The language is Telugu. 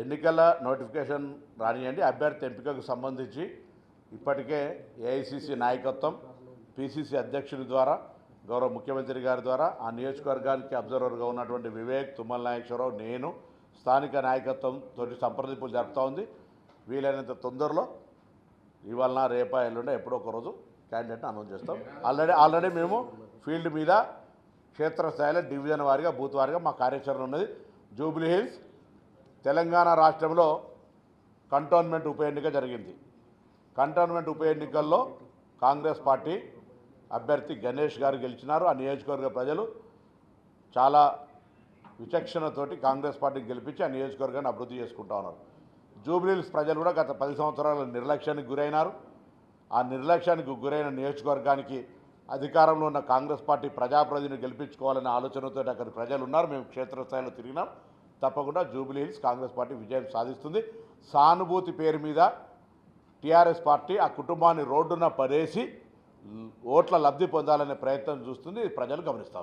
ఎన్నికల నోటిఫికేషన్ రానియండి. అభ్యర్థి ఎంపికకు సంబంధించి ఇప్పటికే ఏఐసిసి నాయకత్వం పిసిసి అధ్యక్షుడి ద్వారా గౌరవ ముఖ్యమంత్రి గారి ద్వారా ఆ నియోజకవర్గానికి అబ్జర్వర్గా ఉన్నటువంటి వివేక్ తుమ్మల నాగేశ్వరరావు నేను స్థానిక నాయకత్వం తోటి సంప్రదింపులు జరుపుతూ ఉంది. వీలైనంత తొందరలో ఇవాళ రేపా ఎల్లుండే ఎప్పుడో ఒక రోజు క్యాండిడేట్ని అనౌన్స్ చేస్తాం. ఆల్రెడీ ఆల్రెడీ మేము ఫీల్డ్ మీద క్షేత్రస్థాయిలో డివిజన్ వారిగా బూత్ వారిగా మా కార్యాచరణ ఉన్నది. జూబ్లీ హిల్స్ తెలంగాణ రాష్ట్రంలో కంటోన్మెంట్ ఉప ఎన్నిక జరిగింది. కంటోన్మెంట్ ఉప ఎన్నికల్లో కాంగ్రెస్ పార్టీ అభ్యర్థి గణేష్ గారు గెలిచినారు. ఆ నియోజకవర్గ ప్రజలు చాలా విచక్షణతోటి కాంగ్రెస్ పార్టీని గెలిపించి ఆ నియోజకవర్గాన్ని అభివృద్ధి చేసుకుంటా ఉన్నారు. జూబ్లీహిల్స్ ప్రజలు కూడా గత పది సంవత్సరాల నిర్లక్ష్యానికి గురైనారు. ఆ నిర్లక్ష్యానికి గురైన నియోజకవర్గానికి అధికారంలో ఉన్న కాంగ్రెస్ పార్టీ ప్రజాప్రతినిధిని గెలిపించుకోవాలనే ఆలోచనతో అక్కడ ప్రజలు ఉన్నారు. మేము క్షేత్రస్థాయిలో తిరిగినాం. తప్పకుండా జూబ్లీ హిల్స్ కాంగ్రెస్ పార్టీ విజయం సాధిస్తుంది. సానుభూతి పేరు మీద టీఆర్ఎస్ పార్టీ ఆ కుటుంబాన్ని రోడ్డున పడేసి ఓట్ల లబ్ధి పొందాలనే ప్రయత్నం చూస్తుంది. ప్రజలు గమనిస్తా